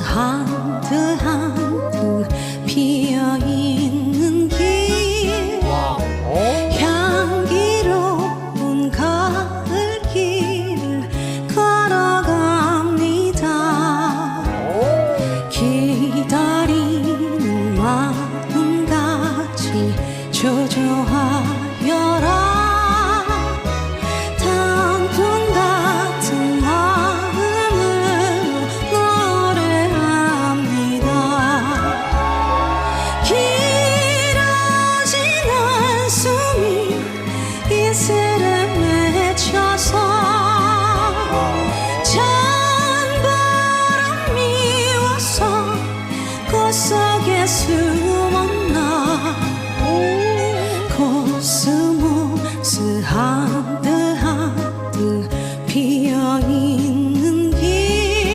한트한트 피어있는 길. 향기로운 가을길 걸어갑니다. 기다리는 마음같이 조조하여라. 진실을 외쳐서 찬바람 미워서 꽃속에 숨었나? 코스모스한